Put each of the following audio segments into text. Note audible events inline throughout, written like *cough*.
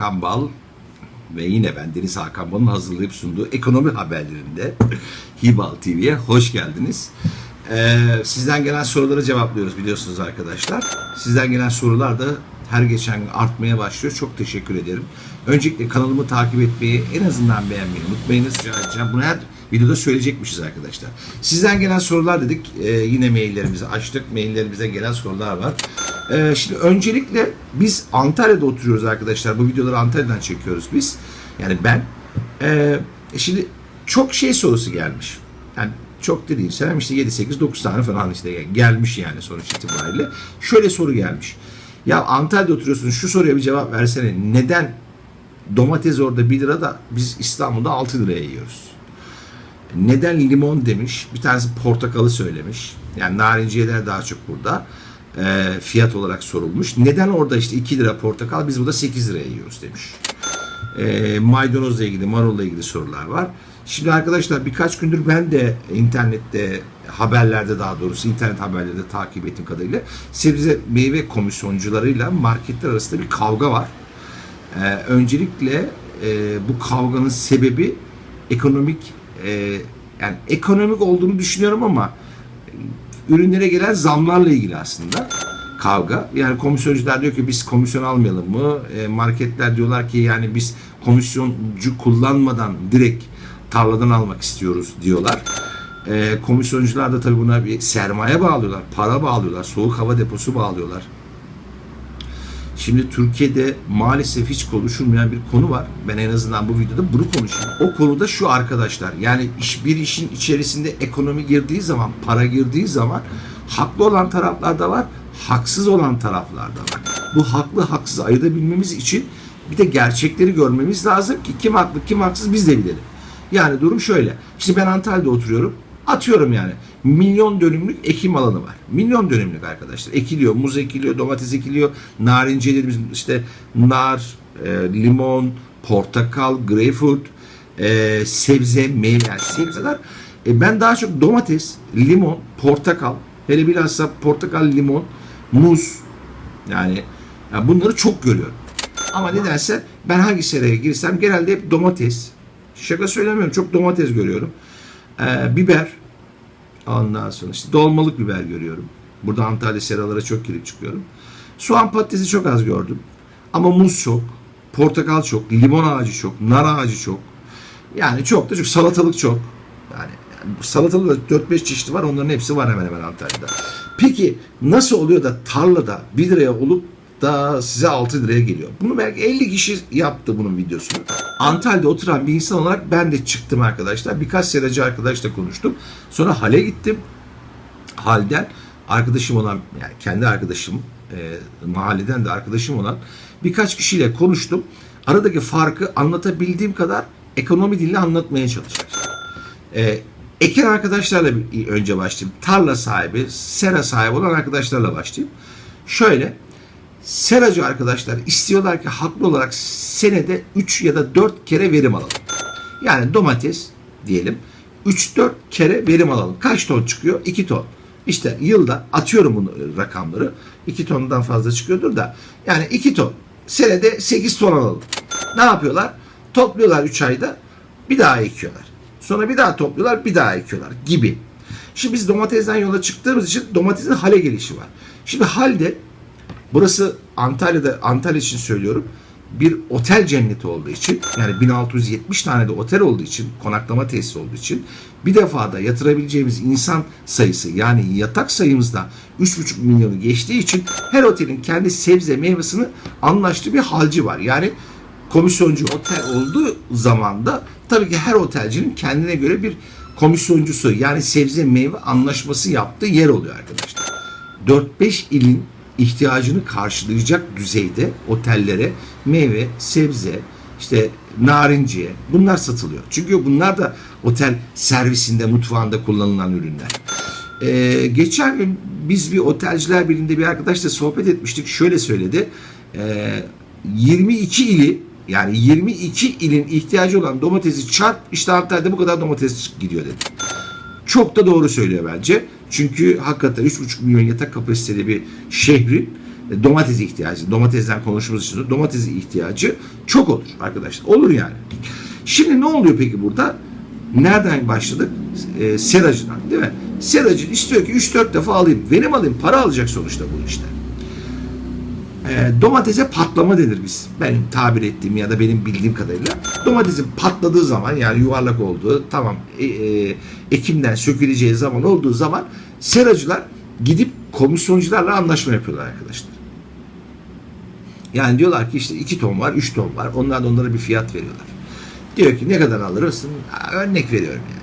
Hakan Bal ve yine ben Deniz Hakan Bal'ın hazırlayıp sunduğu ekonomi haberlerinde *laughs* Hibal TV'ye hoş geldiniz. Ee, sizden gelen soruları cevaplıyoruz biliyorsunuz arkadaşlar. Sizden gelen sorular da her geçen gün artmaya başlıyor. Çok teşekkür ederim. Öncelikle kanalımı takip etmeyi, en azından beğenmeyi unutmayınız. Rica edeceğim. Bunu her videoda söyleyecekmişiz arkadaşlar. Sizden gelen sorular dedik. Ee, yine maillerimizi açtık. Maillerimize gelen sorular var. Ee, şimdi öncelikle biz Antalya'da oturuyoruz arkadaşlar. Bu videoları Antalya'dan çekiyoruz biz. Yani ben. Ee, şimdi çok şey sorusu gelmiş. Yani çok dediğim sen işte 7, 8, 9 tane falan işte gelmiş yani sonuç itibariyle. Şöyle soru gelmiş. Ya Antalya'da oturuyorsun şu soruya bir cevap versene. Neden domates orada 1 lira da biz İstanbul'da 6 liraya yiyoruz? Neden limon demiş. Bir tanesi portakalı söylemiş. Yani narinciyeler daha çok burada. e, fiyat olarak sorulmuş. Neden orada işte 2 lira portakal biz burada 8 liraya yiyoruz demiş. E, maydanozla ilgili, marulla ilgili sorular var. Şimdi arkadaşlar birkaç gündür ben de internette haberlerde daha doğrusu internet haberlerinde takip ettiğim kadarıyla sebze meyve komisyoncularıyla marketler arasında bir kavga var. Ee, öncelikle e, bu kavganın sebebi ekonomik e, yani ekonomik olduğunu düşünüyorum ama ürünlere gelen zamlarla ilgili aslında kavga. Yani komisyoncular diyor ki biz komisyon almayalım mı? E, marketler diyorlar ki yani biz komisyoncu kullanmadan direkt tarladan almak istiyoruz diyorlar. E, komisyoncular da tabii buna bir sermaye bağlıyorlar, para bağlıyorlar, soğuk hava deposu bağlıyorlar. Şimdi Türkiye'de maalesef hiç konuşulmayan bir konu var. Ben en azından bu videoda bunu konuşayım. O konuda şu arkadaşlar. Yani iş bir işin içerisinde ekonomi girdiği zaman, para girdiği zaman haklı olan taraflar da var, haksız olan taraflar da var. Bu haklı haksız ayırabilmemiz için bir de gerçekleri görmemiz lazım ki kim haklı kim haksız biz de bilelim. Yani durum şöyle. İşte ben Antalya'da oturuyorum. Atıyorum yani. Milyon dönümlük ekim alanı var. Milyon dönümlük arkadaşlar. Ekiliyor. Muz ekiliyor, domates ekiliyor. Narinciyelerimiz işte nar, e, limon, portakal, greyfurt, e, sebze, meyve, sebzeler. E, ben daha çok domates, limon, portakal, hele bilhassa portakal, limon, muz yani, yani bunları çok görüyorum. Ama nedense ben hangi seraya girsem genelde hep domates. Şaka söylemiyorum. Çok domates görüyorum. Ee, biber. Ondan sonra işte dolmalık biber görüyorum. Burada Antalya seralara çok girip çıkıyorum. Soğan patatesi çok az gördüm. Ama muz çok. Portakal çok. Limon ağacı çok. Nar ağacı çok. Yani çok da çok. Salatalık çok. Yani, yani salatalık da 4-5 çeşidi var. Onların hepsi var hemen hemen Antalya'da. Peki nasıl oluyor da tarlada 1 liraya olup da size 6 liraya geliyor. Bunu belki 50 kişi yaptı bunun videosunu. Antalya'da oturan bir insan olarak ben de çıktım arkadaşlar. Birkaç seracı arkadaşla konuştum. Sonra hale gittim. Halden arkadaşım olan yani kendi arkadaşım e, mahalleden de arkadaşım olan birkaç kişiyle konuştum. Aradaki farkı anlatabildiğim kadar ekonomi diliyle anlatmaya çalışacağım. E, Eken arkadaşlarla önce başlayayım. Tarla sahibi, sera sahibi olan arkadaşlarla başlayayım. Şöyle seracı arkadaşlar istiyorlar ki haklı olarak senede 3 ya da 4 kere verim alalım. Yani domates diyelim 3-4 kere verim alalım. Kaç ton çıkıyor? 2 ton. İşte yılda atıyorum bunu rakamları. 2 tondan fazla çıkıyordur da. Yani 2 ton. Senede 8 ton alalım. Ne yapıyorlar? Topluyorlar 3 ayda. Bir daha ekiyorlar. Sonra bir daha topluyorlar. Bir daha ekiyorlar gibi. Şimdi biz domatesten yola çıktığımız için domatesin hale gelişi var. Şimdi halde Burası Antalya'da Antalya için söylüyorum. Bir otel cenneti olduğu için yani 1670 tane de otel olduğu için konaklama tesisi olduğu için bir defada yatırabileceğimiz insan sayısı yani yatak sayımızda 3,5 milyonu geçtiği için her otelin kendi sebze meyvesini anlaştığı bir halci var. Yani komisyoncu otel olduğu zaman da tabii ki her otelcinin kendine göre bir komisyoncusu yani sebze meyve anlaşması yaptığı yer oluyor arkadaşlar. 4-5 ilin ihtiyacını karşılayacak düzeyde otellere meyve, sebze, işte narinciye bunlar satılıyor. Çünkü bunlar da otel servisinde, mutfağında kullanılan ürünler. Ee, geçen gün biz bir otelciler birliğinde bir arkadaşla sohbet etmiştik. Şöyle söyledi. Ee, 22 ili yani 22 ilin ihtiyacı olan domatesi çarp işte Antalya'da bu kadar domates gidiyor dedi. Çok da doğru söylüyor bence. Çünkü hakikaten 3,5 milyon yatak kapasiteli bir şehrin e, domates ihtiyacı, domatesden konuştuğumuz için domates ihtiyacı çok olur arkadaşlar. Olur yani. Şimdi ne oluyor peki burada? Nereden başladık? E, seracıdan değil mi? Seracı istiyor ki 3-4 defa alayım. Verim alayım. Para alacak sonuçta bu işte. E, domatese patlama denir biz. Benim tabir ettiğim ya da benim bildiğim kadarıyla. Domatesin patladığı zaman yani yuvarlak olduğu tamam e, e, ekimden söküleceği zaman olduğu zaman seracılar gidip komisyoncularla anlaşma yapıyorlar arkadaşlar. Yani diyorlar ki işte 2 ton var, 3 ton var. Onlar da onlara bir fiyat veriyorlar. Diyor ki ne kadar alırsın? Örnek veriyorum yani.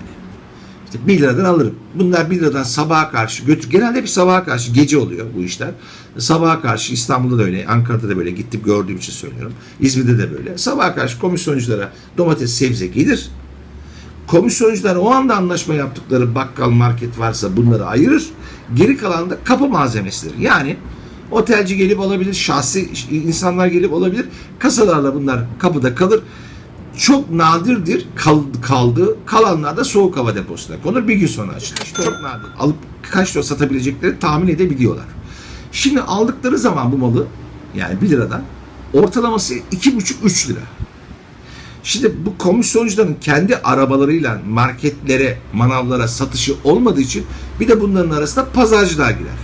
İşte 1 liradan alırım. Bunlar 1 liradan sabaha karşı götür. Genelde bir sabaha karşı gece oluyor bu işler. Sabaha karşı İstanbul'da da öyle, Ankara'da da böyle gittim gördüğüm için söylüyorum. İzmir'de de böyle. Sabaha karşı komisyonculara domates, sebze gelir. Komisyoncular o anda anlaşma yaptıkları bakkal market varsa bunları ayırır. Geri kalan da kapı malzemesidir. Yani otelci gelip alabilir, şahsi insanlar gelip alabilir. Kasalarla bunlar kapıda kalır. Çok nadirdir kal, kaldığı, kalanlar da soğuk hava deposuna konur. Bir gün sonra açılır. Çok nadir. Alıp kaç lira satabilecekleri tahmin edebiliyorlar. Şimdi aldıkları zaman bu malı yani 1 liradan ortalaması 2,5-3 lira. Şimdi bu komisyoncuların kendi arabalarıyla marketlere, manavlara satışı olmadığı için bir de bunların arasında pazarcılar girer.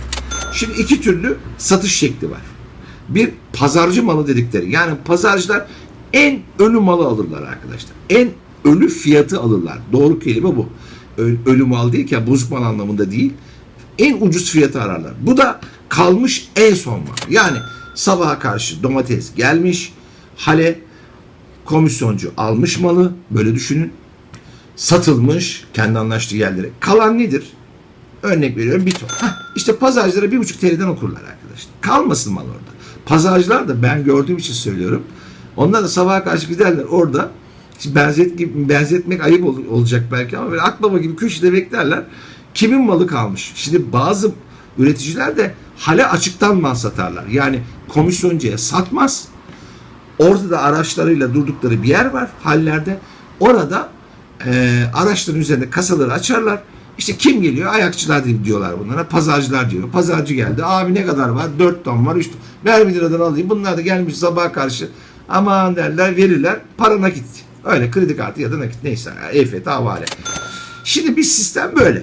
Şimdi iki türlü satış şekli var. Bir pazarcı malı dedikleri. Yani pazarcılar en ölü malı alırlar arkadaşlar. En ölü fiyatı alırlar. Doğru kelime bu. Ölü mal değil ki bozuk mal anlamında değil. En ucuz fiyatı ararlar. Bu da kalmış en son mal. Yani sabaha karşı domates gelmiş. Hale komisyoncu almış malı böyle düşünün. Satılmış kendi anlaştığı yerlere. Kalan nedir? Örnek veriyorum bir ton. Hah, işte pazarcılara bir buçuk TL'den okurlar arkadaşlar. Kalmasın mal orada. Pazarcılar da ben gördüğüm için söylüyorum. Onlar da sabaha karşı giderler orada. Şimdi benzet, gibi- benzetmek ayıp ol- olacak belki ama böyle akbaba gibi köşede beklerler. Kimin malı kalmış? Şimdi bazı üreticiler de hale açıktan mal satarlar. Yani komisyoncuya satmaz. Orada da araçlarıyla durdukları bir yer var hallerde. Orada e, araçların üzerinde kasaları açarlar. İşte kim geliyor? Ayakçılar diyorlar bunlara. Pazarcılar diyor. Pazarcı geldi. Abi ne kadar var? 4 ton var. 3 ton. Ver 1 liradan alayım. Bunlar da gelmiş sabaha karşı. Aman derler verirler. Para nakit. Öyle kredi kartı ya da nakit neyse. EFT havale. Şimdi bir sistem böyle.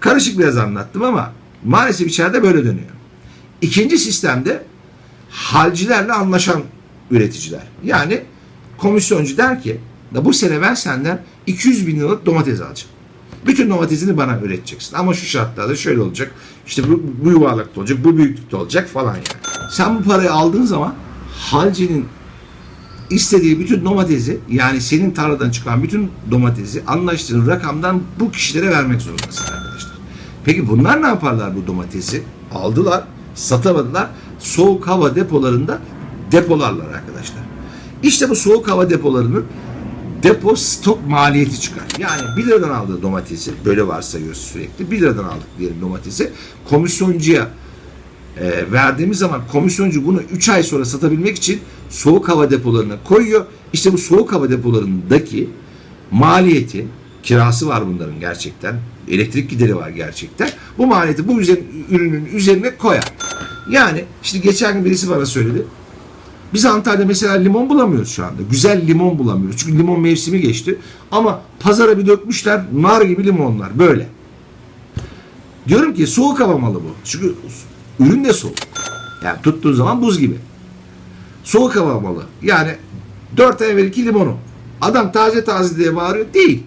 Karışık biraz anlattım ama maalesef içeride böyle dönüyor. İkinci sistemde halcilerle anlaşan üreticiler. Yani komisyoncu der ki da bu sene ben senden 200 bin liralık domates alacağım. Bütün domatesini bana üreteceksin. Ama şu şartlarda şöyle olacak. İşte bu, bu yuvarlakta olacak, bu büyüklükte olacak falan yani. Sen bu parayı aldığın zaman halcinin istediği bütün domatesi yani senin tarladan çıkan bütün domatesi anlaştığın rakamdan bu kişilere vermek zorundasın arkadaşlar. Peki bunlar ne yaparlar bu domatesi? Aldılar, satamadılar. Soğuk hava depolarında depolarlar arkadaşlar. İşte bu soğuk hava depolarının depo stok maliyeti çıkar. Yani 1 liradan aldığı domatesi böyle varsayıyoruz sürekli. 1 liradan aldık diyelim domatesi. Komisyoncuya e, verdiğimiz zaman komisyoncu bunu 3 ay sonra satabilmek için soğuk hava depolarına koyuyor. İşte bu soğuk hava depolarındaki maliyeti kirası var bunların gerçekten. Elektrik gideri var gerçekten. Bu maliyeti bu üzer- ürünün üzerine koyar. Yani işte geçen gün birisi bana söyledi. Biz Antalya'da mesela limon bulamıyoruz şu anda. Güzel limon bulamıyoruz. Çünkü limon mevsimi geçti. Ama pazara bir dökmüşler nar gibi limonlar böyle. Diyorum ki soğuk hava malı bu. Çünkü ürün de soğuk. Yani tuttuğun zaman buz gibi. Soğuk hava malı. Yani 4 ay evvelki limonu. Adam taze taze diye bağırıyor. Değil.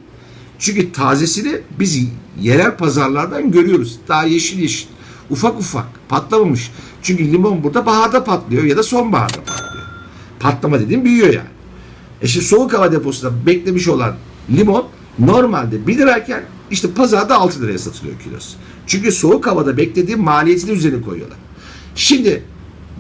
Çünkü tazesini biz yerel pazarlardan görüyoruz. Daha yeşil yeşil. Ufak ufak. Patlamamış. Çünkü limon burada baharda patlıyor ya da sonbaharda patlıyor. Patlama dediğim büyüyor yani. E şimdi soğuk hava deposunda beklemiş olan limon normalde 1 lirayken işte pazarda 6 liraya satılıyor kilosu. Çünkü soğuk havada beklediği maliyetini üzerine koyuyorlar. Şimdi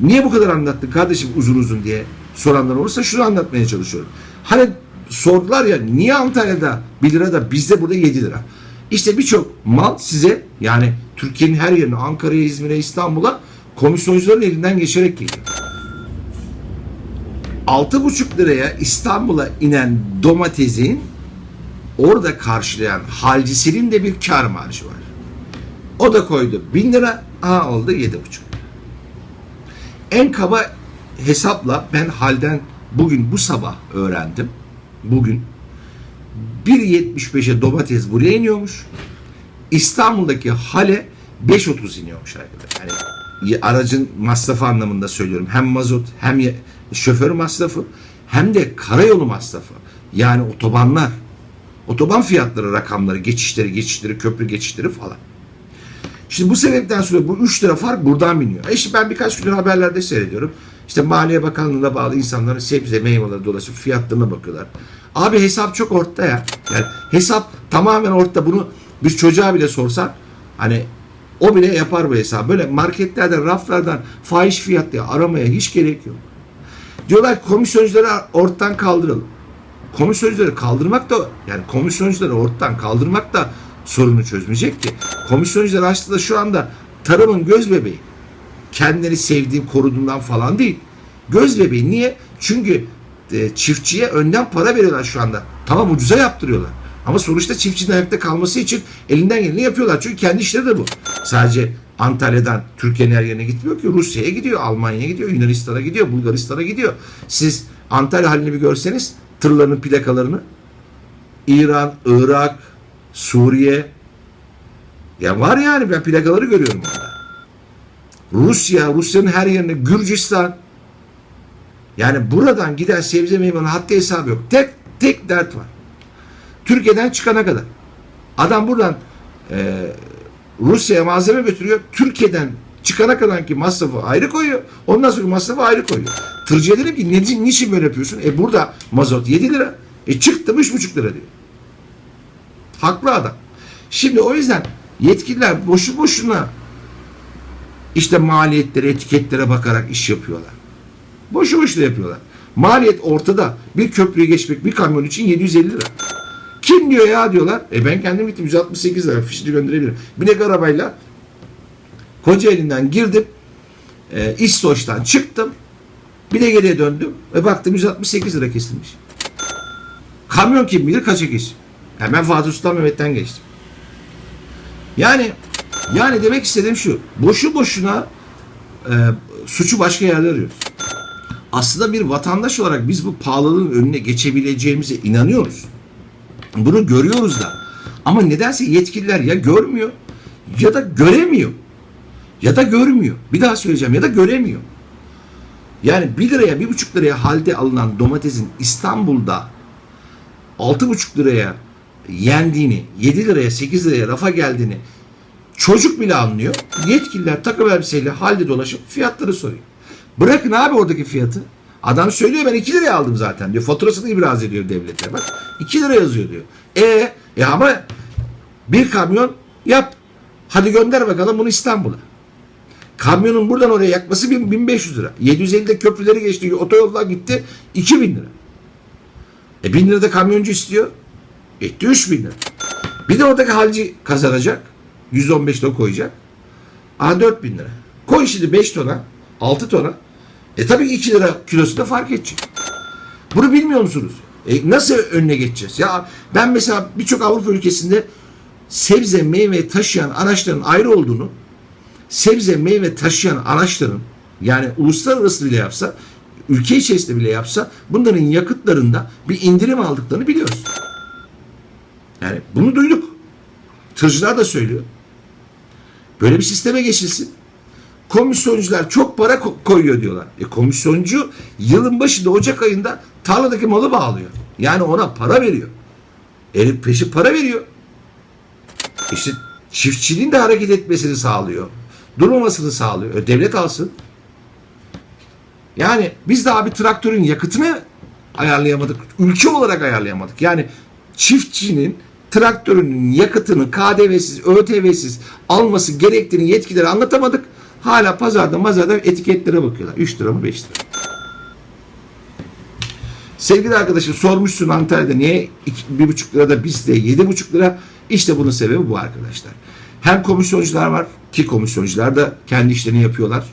niye bu kadar anlattın kardeşim uzun uzun diye soranlar olursa şunu anlatmaya çalışıyorum. Hani sordular ya niye Antalya'da 1 lira da bizde burada 7 lira? İşte birçok mal size yani Türkiye'nin her yerine Ankara'ya, İzmir'e, İstanbul'a komisyoncuların elinden geçerek geliyor. 6,5 liraya İstanbul'a inen domatesin orada karşılayan halcisinin de bir kar marjı var. O da koydu 1000 lira, aha oldu 7,5. En kaba hesapla ben halden bugün bu sabah öğrendim. Bugün 1.75'e domates buraya iniyormuş. İstanbul'daki hale 5.30 iniyormuş arkadaşlar. Yani aracın masrafı anlamında söylüyorum. Hem mazot hem şoför masrafı hem de karayolu masrafı. Yani otobanlar. Otoban fiyatları rakamları, geçişleri, geçişleri, köprü geçişleri falan. Şimdi bu sebepten sonra bu 3 lira fark buradan biniyor. E işte ben birkaç gündür haberlerde seyrediyorum. İşte Maliye Bakanlığı'na bağlı insanların sebze meyveleri dolaşıp fiyatlarına bakıyorlar. Abi hesap çok ortada ya. Yani hesap tamamen ortada. Bunu bir çocuğa bile sorsan hani o bile yapar bu hesabı. Böyle marketlerden, raflardan fahiş fiyat diye aramaya hiç gerek yok. Diyorlar komisyoncuları ortadan kaldıralım. Komisyoncuları kaldırmak da yani komisyoncuları ortadan kaldırmak da sorunu çözmeyecek ki. Komisyoncular aslında şu anda tarımın göz bebeği. Kendileri sevdiğim koruduğundan falan değil. Göz bebeği. Niye? Çünkü e, çiftçiye önden para veriyorlar şu anda. Tamam ucuza yaptırıyorlar. Ama sonuçta çiftçinin ayakta kalması için elinden geleni yapıyorlar. Çünkü kendi işleri de bu. Sadece Antalya'dan Türkiye'nin her yerine gitmiyor ki. Rusya'ya gidiyor, Almanya'ya gidiyor, Yunanistan'a gidiyor, Bulgaristan'a gidiyor. Siz Antalya halini bir görseniz tırların plakalarını İran, Irak, Suriye ya var yani ben plakaları görüyorum orada. Rusya, Rusya'nın her yerine Gürcistan yani buradan giden sebze meyvenin haddi hesabı yok. Tek tek dert var. Türkiye'den çıkana kadar. Adam buradan e, Rusya'ya malzeme götürüyor. Türkiye'den çıkana kadar ki masrafı ayrı koyuyor. Ondan sonra masrafı ayrı koyuyor. Tırcıya dedim ki ne, niçin böyle yapıyorsun? E burada mazot 7 lira. E çıktı 3,5 lira diyor. Haklı adam. Şimdi o yüzden yetkililer boşu boşuna işte maliyetlere, etiketlere bakarak iş yapıyorlar. Boşu boşuna yapıyorlar. Maliyet ortada. Bir köprüyü geçmek bir kamyon için 750 lira. Kim diyor ya diyorlar. E ben kendim gittim 168 lira fişini gönderebilirim. Binek arabayla Kocaeli'nden girdim. E, İstoç'tan çıktım. Bir de geriye döndüm ve baktım 168 lira kesilmiş. Kamyon kim bilir kaça kesiyor. Hemen Fatih Sultan Mehmet'ten geçtim. Yani yani demek istediğim şu. Boşu boşuna e, suçu başka yerde arıyoruz. Aslında bir vatandaş olarak biz bu pahalılığın önüne geçebileceğimize inanıyoruz. Bunu görüyoruz da. Ama nedense yetkililer ya görmüyor ya da göremiyor. Ya da görmüyor. Bir daha söyleyeceğim ya da göremiyor. Yani 1 liraya 1,5 liraya halde alınan domatesin İstanbul'da 6,5 liraya yendiğini, 7 liraya 8 liraya rafa geldiğini çocuk bile anlıyor. Yetkililer takım elbiseyle halde dolaşıp fiyatları soruyor. Bırakın abi oradaki fiyatı. Adam söylüyor ben 2 liraya aldım zaten diyor. Faturasını ibraz ediyor devlete. Bak 2 lira yazıyor diyor. E, e ama bir kamyon yap. Hadi gönder bakalım bunu İstanbul'a. Kamyonun buradan oraya yakması 1000 1500 lira. 750'de köprüleri geçti. Otoyollar gitti 2000 lira. E 1000 lira da kamyoncu istiyor. Etti 3000 lira. Bir de oradaki halci kazanacak. 115 ton koyacak. Aha 4000 lira. Koy şimdi 5 tona, 6 tona. E tabii 2 lira kilosu da fark edecek. Bunu bilmiyor musunuz? E nasıl önüne geçeceğiz? Ya ben mesela birçok Avrupa ülkesinde sebze meyve taşıyan araçların ayrı olduğunu, sebze meyve taşıyan araçların yani uluslararası bile yapsa, ülke içerisinde bile yapsa bunların yakıtlarında bir indirim aldıklarını biliyoruz. Bunu duyduk. Tırcılar da söylüyor. Böyle bir sisteme geçilsin. Komisyoncular çok para ko- koyuyor diyorlar. E komisyoncu yılın başında Ocak ayında tarladaki malı bağlıyor. Yani ona para veriyor. Elif peşi para veriyor. İşte çiftçinin de hareket etmesini sağlıyor. Durmamasını sağlıyor. E, devlet alsın. Yani biz daha bir traktörün yakıtını ayarlayamadık. Ülke olarak ayarlayamadık. Yani çiftçinin traktörünün yakıtını KDV'siz, ÖTV'siz alması gerektiğini yetkililere anlatamadık. Hala pazarda mazarda etiketlere bakıyorlar. 3 lira mı 5 lira. Sevgili arkadaşım sormuşsun Antalya'da niye 1,5 lirada bizde 7,5 lira? İşte bunun sebebi bu arkadaşlar. Hem komisyoncular var ki komisyoncular da kendi işlerini yapıyorlar.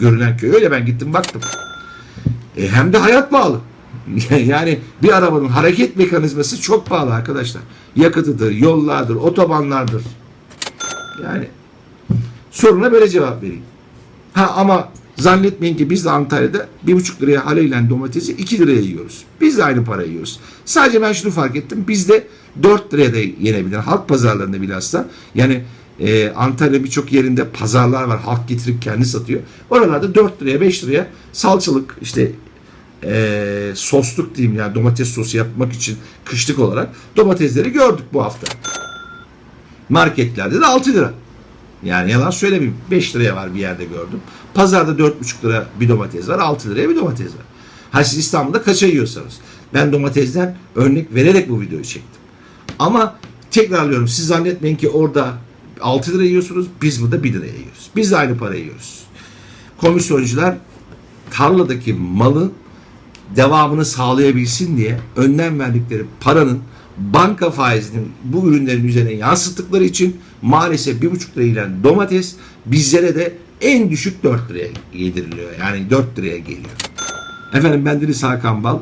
Görünen köy öyle ben gittim baktım. E, hem de hayat pahalı. *laughs* yani bir arabanın hareket mekanizması çok pahalı arkadaşlar. Yakıtıdır, yollardır, otobanlardır. Yani soruna böyle cevap vereyim. Ha ama Zannetmeyin ki biz de Antalya'da 1,5 liraya haleyle domatesi 2 liraya yiyoruz. Biz de aynı parayı yiyoruz. Sadece ben şunu fark ettim. Bizde 4 liraya da yenebilir. Halk pazarlarında bilhassa. Yani e, Antalya birçok yerinde pazarlar var. Halk getirip kendi satıyor. Oralarda 4 liraya 5 liraya salçalık işte e, sosluk diyeyim yani domates sosu yapmak için kışlık olarak domatesleri gördük bu hafta. Marketlerde de 6 lira. Yani yalan söylemeyeyim. 5 liraya var bir yerde gördüm. Pazarda 4,5 lira bir domates var. 6 liraya bir domates var. Ha siz İstanbul'da kaça yiyorsanız. Ben domatesden örnek vererek bu videoyu çektim. Ama tekrarlıyorum siz zannetmeyin ki orada 6 lira yiyorsunuz. Biz burada 1 liraya yiyoruz. Biz de aynı parayı yiyoruz. Komisyoncular tarladaki malı devamını sağlayabilsin diye önlem verdikleri paranın banka faizinin bu ürünlerin üzerine yansıttıkları için maalesef bir buçuk lirayla domates bizlere de en düşük 4 liraya yediriliyor. Yani 4 liraya geliyor. Efendim ben Deniz Hakan Bal.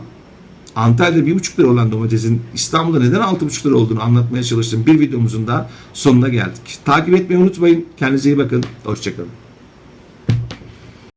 Antalya'da bir buçuk lira olan domatesin İstanbul'da neden altı buçuk lira olduğunu anlatmaya çalıştım. Bir videomuzun da sonuna geldik. Takip etmeyi unutmayın. Kendinize iyi bakın. Hoşçakalın.